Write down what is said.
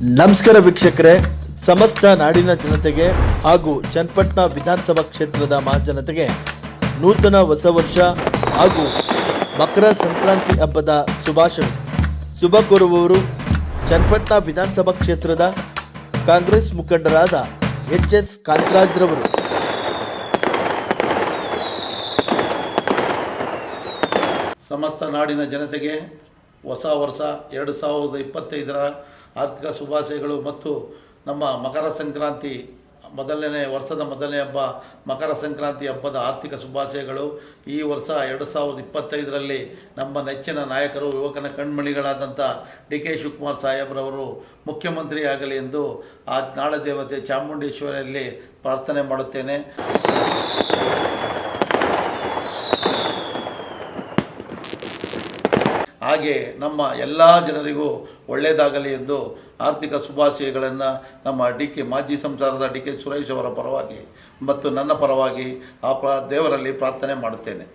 ನಮಸ್ಕಾರ ವೀಕ್ಷಕರೇ. ಸಮಸ್ತ ನಾಡಿನ ಜನತೆಗೆ ಹಾಗೂ ಚನ್ನಪಟ್ಟಣ ವಿಧಾನಸಭಾ ಕ್ಷೇತ್ರದ ಮಹಾಜನತೆಗೆ ನೂತನ ಹೊಸ ವರ್ಷ ಹಾಗೂ ಮಕರ ಸಂಕ್ರಾಂತಿ ಹಬ್ಬದ ಶುಭಾಶಯ. ಶುಭ ಕೋರುವವರು ಚನ್ನಪಟ್ಟಣ ವಿಧಾನಸಭಾ ಕ್ಷೇತ್ರದ ಕಾಂಗ್ರೆಸ್ ಮುಖಂಡರಾದ ಎಚ್ ಎಸ್ ಕಾಂತರಾಜ್ರವರು ಸಮಸ್ತ ನಾಡಿನ ಜನತೆಗೆ ಹೊಸ ವರ್ಷ ಎರಡು ಸಾವಿರದ ಇಪ್ಪತ್ತೈದರ ಆರ್ಥಿಕ ಶುಭಾಶಯಗಳು ಮತ್ತು ನಮ್ಮ ಮಕರ ಸಂಕ್ರಾಂತಿ ಮೊದಲನೇ ವರ್ಷದ ಮೊದಲನೇ ಹಬ್ಬ, ಮಕರ ಸಂಕ್ರಾಂತಿ ಹಬ್ಬದ ಆರ್ಥಿಕ ಶುಭಾಶಯಗಳು. ಈ ವರ್ಷ ಎರಡು ಸಾವಿರದ ಇಪ್ಪತ್ತೈದರಲ್ಲಿ ನಮ್ಮ ನೆಚ್ಚಿನ ನಾಯಕರು, ಯುವಕನ ಕಣ್ಮಣಿಗಳಾದಂಥ ಡಿ ಕೆ ಶಿವಕುಮಾರ್ ಸಾಹೇಬ್ರವರು ಮುಖ್ಯಮಂತ್ರಿ ಆಗಲಿ ಎಂದು ಆ ನಾಡದೇವತೆ ಚಾಮುಂಡೇಶ್ವರಿಯಲ್ಲಿ ಪ್ರಾರ್ಥನೆ ಮಾಡುತ್ತೇನೆ. ಹಾಗೆ ನಮ್ಮ ಎಲ್ಲ ಜನರಿಗೂ ಒಳ್ಳೆಯದಾಗಲಿ ಎಂದು ಆರ್ಥಿಕ ಶುಭಾಶಯಗಳನ್ನು ನಮ್ಮ ಡಿ ಕೆ ಮಾಜಿ ಸಂಸಾರದ ಡಿ ಕೆ ಸುರೇಶ್ ಅವರ ಪರವಾಗಿ ಮತ್ತು ನನ್ನ ಪರವಾಗಿ ಆ ದೇವರಲ್ಲಿ ಪ್ರಾರ್ಥನೆ ಮಾಡುತ್ತೇನೆ.